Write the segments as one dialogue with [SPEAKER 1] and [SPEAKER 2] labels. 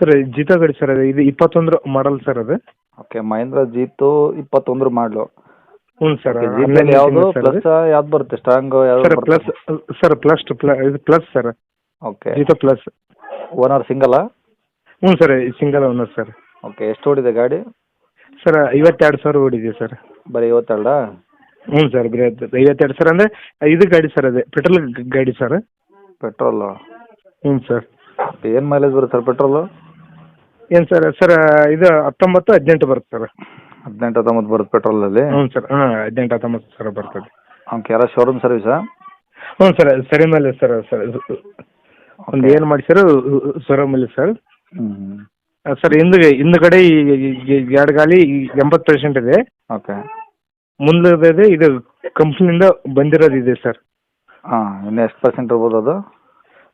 [SPEAKER 1] Sir ಜೀತಾ ಗಾಡಿ sir ಅದು ಇದು ಇಪ್ಪತ್ತೊಂದ್ರ ಮಾಡಲ್ ಸರ್ ಅದು?
[SPEAKER 2] ಓಕೆ ಮಹೇಂದ್ರ ಜೀತು ಇಪ್ಪತ್ತೊಂದ್ರ ಮಾಡಲು
[SPEAKER 1] ಹ್ಞೂ ಸರ್
[SPEAKER 2] ಜೀತಲ್ಲಿ ಯಾವುದು ಪ್ಲಸ್ ಯಾವ್ದು ಬರುತ್ತೆ? ಸ್ಟ್ರಾಂಗ್
[SPEAKER 1] ಸರ್
[SPEAKER 2] ಯಾವ್ದು
[SPEAKER 1] ಪ್ಲಸ್ ಸರ್ ಪ್ಲಸ್ ಇದು plus sir.
[SPEAKER 2] Okay
[SPEAKER 1] Jeeto plus
[SPEAKER 2] one or single
[SPEAKER 1] ಹ್ಞೂ sir single owner sir.
[SPEAKER 2] Okay ಎಷ್ಟು ಓಡಿದೆ ಗಾಡಿ?
[SPEAKER 1] ಸರ್ ಐವತ್ತೆರಡು ಸಾವಿರ ಓಡಿದೆ ಸರ್.
[SPEAKER 2] ಬರೀ ಇವತ್ತೆರಡಾ
[SPEAKER 1] ಹ್ಞೂ ಸರ್ ಅದು ಐವತ್ತೆರಡು ಸರ್ ಅಂದರೆ ಇದು ಗಾಡಿ ಸರ್ ಅದೇ ಪೆಟ್ರೋಲ್ ಗಾಡಿ ಸರ್.
[SPEAKER 2] ಪೆಟ್ರೋಲು?
[SPEAKER 1] ಹ್ಞೂ ಸರ್.
[SPEAKER 2] ಏನ್ ಮೈಲೇಜ್ ಬರುತ್ತೆ ಸರ್ ಪೆಟ್ರೋಲು?
[SPEAKER 1] ಏನು ಸರ್ ಸರ್ ಇದು ಹತ್ತೊಂಬತ್ತು ಹದಿನೆಂಟು ಬರುತ್ತೆ ಸರ್.
[SPEAKER 2] ಹದಿನೆಂಟು ಹತ್ತೊಂಬತ್ತು ಬರುತ್ತೆ ಪೆಟ್ರೋಲಲ್ಲಿ?
[SPEAKER 1] ಹ್ಞೂ ಸರ್ ಹಾಂ ಹದಿನೆಂಟು ಹತ್ತೊಂಬತ್ತು ಸರ್ ಬರ್ತದೆ.
[SPEAKER 2] ಓಕೆ ಯಾರೋ ಶೋರೂಮ್ ಸರ್ವಿಸಾ
[SPEAKER 1] ಹ್ಞೂ ಸರ್ ಸರಿ ಮೇಲೆ ಸರ್ ಸರ್ ಒಂದು ಏನು ಮಾಡಿ ಸರ್. ಸೊರಮಲ್ಲಿ ಸರ್
[SPEAKER 2] ಹ್ಞೂ
[SPEAKER 1] ಸರ್ ಹಿಂದೆ ಹಿಂದ್ಗಡೆ ಈ ಎರಡು ಗಾಲಿ ಎಂಬತ್ತು ಪರ್ಸೆಂಟ್ ಇದೆ.
[SPEAKER 2] ಓಕೆ
[SPEAKER 1] ಮುಂದೆ ಇದು ಕಂಪ್ನಿಯಿಂದ ಬಂದಿರೋದು ಇದೆ ಸರ್
[SPEAKER 2] ಹಾಂ ಇನ್ನು ಎಷ್ಟು ಪರ್ಸೆಂಟ್ ಇರ್ಬೋದು ಅದು?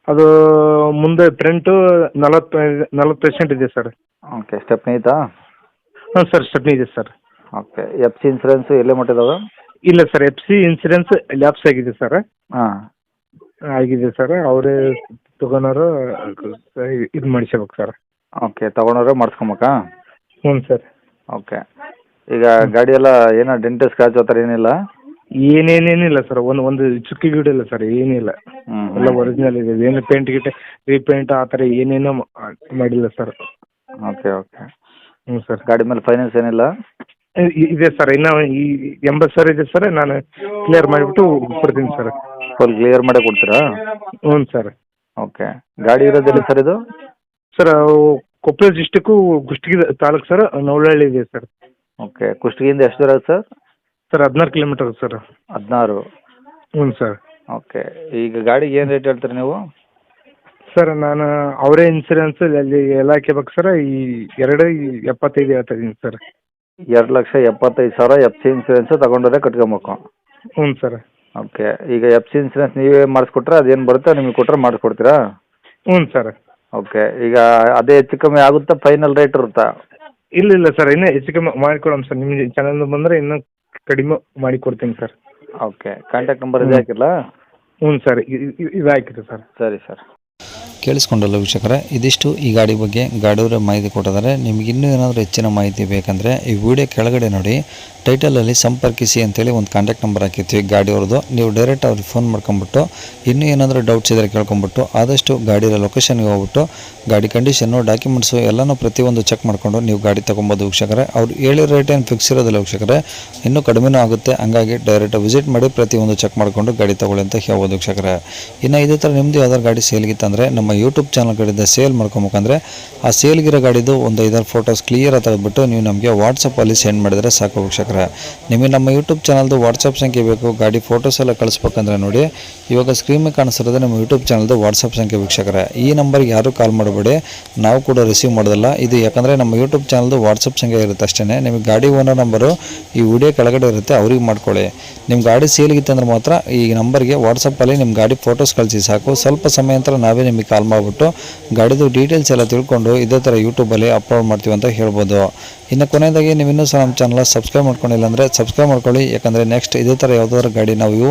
[SPEAKER 1] ಅದು ಮುಂದೆ ಫ್ರಂಟು ನಲವತ್ತು ನಲವತ್ತು ಪರ್ಸೆಂಟ್ ಇದೆ ಸರ್
[SPEAKER 2] ಓಕೆ ಸ್ಟೆಪ್ನಿ ಐತಾ?
[SPEAKER 1] ಹಾಂ ಸರ್ ಸ್ಟೆಪ್ನಿ ಇದೆ sir
[SPEAKER 2] okay F C insurance ಎಲ್ಲೇ ಮಟ್ಟಿದಾವೆ
[SPEAKER 1] ಇಲ್ಲ sir F C insurance lapse ಆಗಿದೆ ಸರ್
[SPEAKER 2] ಹಾಂ.
[SPEAKER 1] ಆಗಿದೆ ಸರ್ ಅವರೇ ತಗೊಳೋರು ಇದು ಮಾಡಿಸ್ಬೇಕು ಸರ್
[SPEAKER 2] ಓಕೆ ತೊಗೊಂಡ್ರೆ ಮಾಡಿಸ್ಕೊಬೇಕಾ?
[SPEAKER 1] ಹ್ಞೂ ಸರ್
[SPEAKER 2] ಓಕೆ ಈಗ ಗಾಡಿ ಎಲ್ಲ ಏನೋ ಡೆಂಟ್ ಸ್ಕ್ರಾಚ್ ಆತರ ಥರ ಏನಿಲ್ಲ?
[SPEAKER 1] ಏನೇನೇನಿಲ್ಲ ಸರ್ ಒಂದು ಒಂದು ಚುಕ್ಕಿ ಗಿಡ ಇಲ್ಲ ಸರ್ ಏನಿಲ್ಲ. ಎಲ್ಲ ಒರಿಜಿನಲ್ ಇದೆ. ಏನು ಪೇಂಟ್ ಗಿಟ್ ರೀಪೇಂಟ್ ಆ ಥರ ಏನೇನೋ ಮಾ- ಮಾಡಿಲ್ಲ ಸರ್
[SPEAKER 2] ಓಕೆ ಓಕೆ
[SPEAKER 1] ಹ್ಞೂ ಸರ್
[SPEAKER 2] ಗಾಡಿ ಮೇಲೆ ಫೈನಾನ್ಸ್ ಏನಿಲ್ಲ?
[SPEAKER 1] ಇ- ಇದೆ ಸರ್ ಇನ್ನ ಈ ಎಂಬತ್ತು ಸಾವಿರ ಇದೆ ಸರ್ ನಾನು ಕ್ಲಿಯರ್ ಮಾಡಿಬಿಟ್ಟು ಕೊಡ್ತೀನಿ ಸರ್
[SPEAKER 2] ಫುಲ್ ಕ್ಲಿಯರ್ ಮಾಡೇ ಕೊಡ್ತೀರಾ?
[SPEAKER 1] ಹ್ಞೂ ಸರ್
[SPEAKER 2] ಓಕೆ ಗಾಡಿ ಇರೋದಿಲ್ಲ ಸರ್ ಇದು?
[SPEAKER 1] Sir Koppal district Kushtagi taluk sir Navalahalli ಇದೆ ಸರ್
[SPEAKER 2] ಓಕೆ ಕುಷ್ಟಗಿಯಿಂದ ಎಷ್ಟು ದೂರ ಆಗುತ್ತೆ ಸರ್
[SPEAKER 1] ಸರ್ ಹದಿನಾರು ಕಿಲೋಮೀಟರ್ ಸರ್
[SPEAKER 2] ಹದಿನಾರು.
[SPEAKER 1] ಹ್ಞೂ ಸರ್
[SPEAKER 2] ಓಕೆ ಈಗ ಗಾಡಿಗೆ ಏನು ರೇಟ್ ಹೇಳ್ತೀರಿ ನೀವು?
[SPEAKER 1] ಸರ್ ನಾನು ಅವರೇ ಇನ್ಸೂರೆನ್ಸ್ ಅಲ್ಲಿ ಎಲ್ಲ ಹಾಕಿಬೇಕು ಸರ್ ಈ ಎರಡು ಎಪ್ಪತ್ತೈದು ಹೇಳ್ತಾ ಇದ್ದೀನಿ ಸರ್
[SPEAKER 2] ಎರಡು ಲಕ್ಷ ಎಪ್ಪತ್ತೈದು ಸಾವಿರ ಎಫ್ ಸಿ ಇನ್ಸೂರೆನ್ಸ್ ತಗೊಂಡೋದ್ರೆ ಕಟ್ಕೊಬೇಕು.
[SPEAKER 1] ಹ್ಞೂ ಸರ್
[SPEAKER 2] ಓಕೆ ಈಗ ಎಫ್ ಸಿ ಇನ್ಸೂರೆನ್ಸ್ ನೀವೇ ಮಾಡಿಸ್ಕೊಟ್ರೆ ಅದೇನು ಬರುತ್ತೆ ನಿಮಗೆ ಕೊಟ್ಟರೆ ಮಾಡಿಸ್ಕೊಡ್ತೀರಾ?
[SPEAKER 1] ಹ್ಞೂ ಸರ್
[SPEAKER 2] ಓಕೆ ಈಗ ಅದೇ ಹೆಚ್ಚು ಕಮ್ಮಿ ಆಗುತ್ತಾ ಫೈನಲ್ ರೇಟ್ ಇರುತ್ತಾ.
[SPEAKER 1] ಇಲ್ಲ ಇಲ್ಲ ಸರ್. ಇನ್ನೂ ಹೆಚ್ಚು ಕಮ್ಮಿ ಮಾಡಿಕೊಡೋಣ ಸರ್. ನಿಮ್ಮ ಚಾನಲ್ ಬಂದರೆ ಇನ್ನೂ ಕಡಿಮೆ ಮಾಡಿ ಕೊಡ್ತೀನಿ ಸರ್.
[SPEAKER 2] ಓಕೆ ಕಾಂಟ್ಯಾಕ್ಟ್ ನಂಬರ್ ಇದೆ ಹಾಕಿರಲ್ಲ
[SPEAKER 1] ಹ್ಞೂ ಸರ್. ಇದು ಹಾಕಿರಿ ಸರ್.
[SPEAKER 2] ಸರಿ ಸರ್.
[SPEAKER 3] ಕೇಳಿಸ್ಕೊಂಡಲ್ಲ ವೀಕ್ಷಕರೇ, ಇದಿಷ್ಟು ಈ ಗಾಡಿ ಬಗ್ಗೆ ಗಾಡಿಯವರ ಮಾಹಿತಿ ಕೊಟ್ಟಿದ್ದಾರೆ. ನಿಮಗೆ ಇನ್ನೂ ಏನಾದರೂ ಹೆಚ್ಚಿನ ಮಾಹಿತಿ ಬೇಕಂದರೆ ಈ ವಿಡಿಯೋ ಕೆಳಗಡೆ ನೋಡಿ ಟೈಟಲಲ್ಲಿ ಸಂಪರ್ಕಿಸಿ ಅಂತೇಳಿ ಒಂದು ಕಾಂಟ್ಯಾಕ್ಟ್ ನಂಬರ್ ಹಾಕಿರ್ತೀವಿ ಗಾಡಿಯವ್ರದ್ದು ನೀವು ಡೈರೆಕ್ಟ್ ಅವ್ರಿಗೆ ಫೋನ್ ಮಾಡ್ಕೊಂಬಿಟ್ಟು, ಇನ್ನೂ ಏನಾದರೂ ಡೌಟ್ಸ್ ಇದ್ದರೆ ಕೇಳ್ಕೊಂಬಿಟ್ಟು, ಆದಷ್ಟು ಗಾಡಿಯ ಲೊಕೇಶನ್ಗೆ ಹೋಗ್ಬಿಟ್ಟು, ಗಾಡಿ ಕಂಡೀಷನ್ನು ಡಾಕ್ಯುಮೆಂಟ್ಸು ಎಲ್ಲನೂ ಪ್ರತಿಯೊಂದು ಚೆಕ್ ಮಾಡಿಕೊಂಡು ನೀವು ಗಾಡಿ ತೊಗೊಬೋದು ವೀಕ್ಷಕರೇ. ಅವ್ರು ಹೇಳಿರೋ ರೇಟ್ ಏನು ಫಿಕ್ಸ್ ಇರೋದಿಲ್ಲ ವೀಕ್ಷಕರೇ. ಇನ್ನೂ ಕಡಿಮೆನೂ ಆಗುತ್ತೆ. ಹಂಗಾಗಿ ಡೈರೆಕ್ಟ್ ವಿಸಿಟ್ ಮಾಡಿ ಪ್ರತಿಯೊಂದು ಚೆಕ್ ಮಾಡಿಕೊಂಡು ಗಾಡಿ ತೊಗೊಳ್ಳಿ ಅಂತ ಹೇಳ್ಬೋದು ವೀಕ್ಷಕರೇ. ಇನ್ನು ಇದೇ ಥರ ನಿಮ್ಮದು ಯಾವ್ದಾದ್ರು ಗಾಡಿ ಸೇಲ್ಗಿತ್ತಂದರೆ ನಮ್ಮ ಯೂಟ್ಯೂಬ್ ಚಾನಲ್ ಕಡೆಯಿಂದ ಸೇಲ್ ಮಾಡ್ಕೊಬೇಕಂದ್ರೆ ಆ ಸೇಲ್ಗಿರೋ ಗಾಡಿದು ಒಂದು ಐದಾರು ಫೋಟೋಸ್ ಕ್ಲಿಯರ್ ತೆಗೆದುಬಿಟ್ಟು ನೀವು ನಮಗೆ ವಾಟ್ಸಪ್ಪಲ್ಲಿ ಸೆಂಡ್ ಮಾಡಿದರೆ ಸಾಕು ವೀಕ್ಷಕರೇ. ನಿಮಗೆ ನಮ್ಮ ಯೂಟ್ಯೂಬ್ ಚಾನಲ್ದು ವಾಟ್ಸಪ್ ಸಂಖ್ಯೆ ಬೇಕು, ಗಾಡಿ ಫೋಟೋಸ್ ಎಲ್ಲ ಕಳಿಸ್ಬೇಕಂದ್ರೆ ನೋಡಿ. ಇವಾಗ ಸ್ಕ್ರೀನ್ ಕಾಣಿಸಿರೋದು ನಮ್ಮ ಯೂಟ್ಯೂಬ್ ಚಾನಲ್ದು ವಾಟ್ಸಪ್ ಸಂಖ್ಯೆ ವೀಕ್ಷಕರೇ. ಈ ನಂಬರ್ಗೆ ಯಾರೂ ಕಾಲ್ ಮಾಡಬೇಡಿ, ನಾವು ಕೂಡ ರಿಸೀವ್ ಮಾಡೋದಿಲ್ಲ. ಇದು ಯಾಕಂದರೆ ನಮ್ಮ ಯೂಟ್ಯೂಬ್ ಚಾನಲ್ದು ವಾಟ್ಸಪ್ ಸಂಖ್ಯೆ ಇರುತ್ತೆ ಅಷ್ಟೇ ನಿಮಗೆ ಗಾಡಿ ಓನರ್ ನಂಬರು ಈ ವಿಡಿಯೋ ಕೆಳಗಡೆ ಇರುತ್ತೆ, ಅವ್ರಿಗೆ ಮಾಡ್ಕೊಳ್ಳಿ. ನಿಮ್ಮ ಗಾಡಿ ಸೇಲ್ಗಿತ್ತಂದ್ರೆ ಮಾತ್ರ ಈ ನಂಬರ್ಗೆ ವಾಟ್ಸಪ್ಪಲ್ಲಿ ನಿಮ್ಮ ಗಾಡಿ ಫೋಟೋಸ್ ಕಳಿಸಿ ಸಾಕು. ಸ್ವಲ್ಪ ಸಮಯ ನಂತರ ನಾವೇ ನಿಮಗೆ ಕಾಲ್ ಮಾಡಿಬಿಟ್ಟು ಗಾಡಿದು ಡೀಟೇಲ್ಸ್ ಎಲ್ಲ ತಿಳ್ಕೊಂಡು ಇದೇ ಥರ ಯೂಟ್ಯೂಬಲ್ಲಿ ಅಪ್ಲೋಡ್ ಮಾಡ್ತೀವಿ ಅಂತ ಹೇಳ್ಬೋದು. ಇನ್ನು ಕೊನೆಯದಾಗಿ ನೀವು ಇನ್ನೂ ಸಹ ನಮ್ಮ ಚಾನಲ್ ಸಬ್ಸ್ಕ್ರೈಬ್ ಮಾಡ್ಕೊಂಡಿಲ್ಲ ಅಂದರೆ ಸಬ್ಸ್ಕ್ರೈಬ್ ಮಾಡ್ಕೊಳ್ಳಿ, ಯಾಕಂದರೆ ನೆಕ್ಸ್ಟ್ ಇದೇ ಥರ ಯಾವುದಾದ್ರು ಗಾಡಿ ನಾವು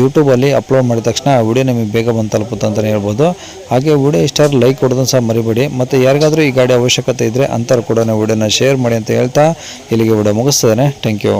[SPEAKER 3] ಯೂಟ್ಯೂಬಲ್ಲಿ ಅಪ್ಲೋಡ್ ಮಾಡಿದ ತಕ್ಷಣ ಆ ವಿಡಿಯೋ ನಿಮಗೆ ಬೇಗ ಬಂದು ತಲುಪುತ್ತೆ ಅಂತಲೇ ಹೇಳ್ಬೋದು. ಹಾಗೆ ವಿಡಿಯೋ ಇಷ್ಟ ಲೈಕ್ ಕೊಡೋದನ್ನು ಸಹ ಮರಿಬೇಡಿ. ಮತ್ತು ಯಾರಿಗಾದರೂ ಈ ಗಾಡಿ ಅವಶ್ಯಕತೆ ಇದ್ದರೆ ಅಂಥವ್ರು ಕೂಡ ನಾವು ವಿಡಿಯೋನ ಶೇರ್ ಮಾಡಿ ಅಂತ ಹೇಳ್ತಾ ಇಲ್ಲಿಗೆ ವಿಡಿಯೋ ಮುಗಿಸ್ತೇನೆ. Thank you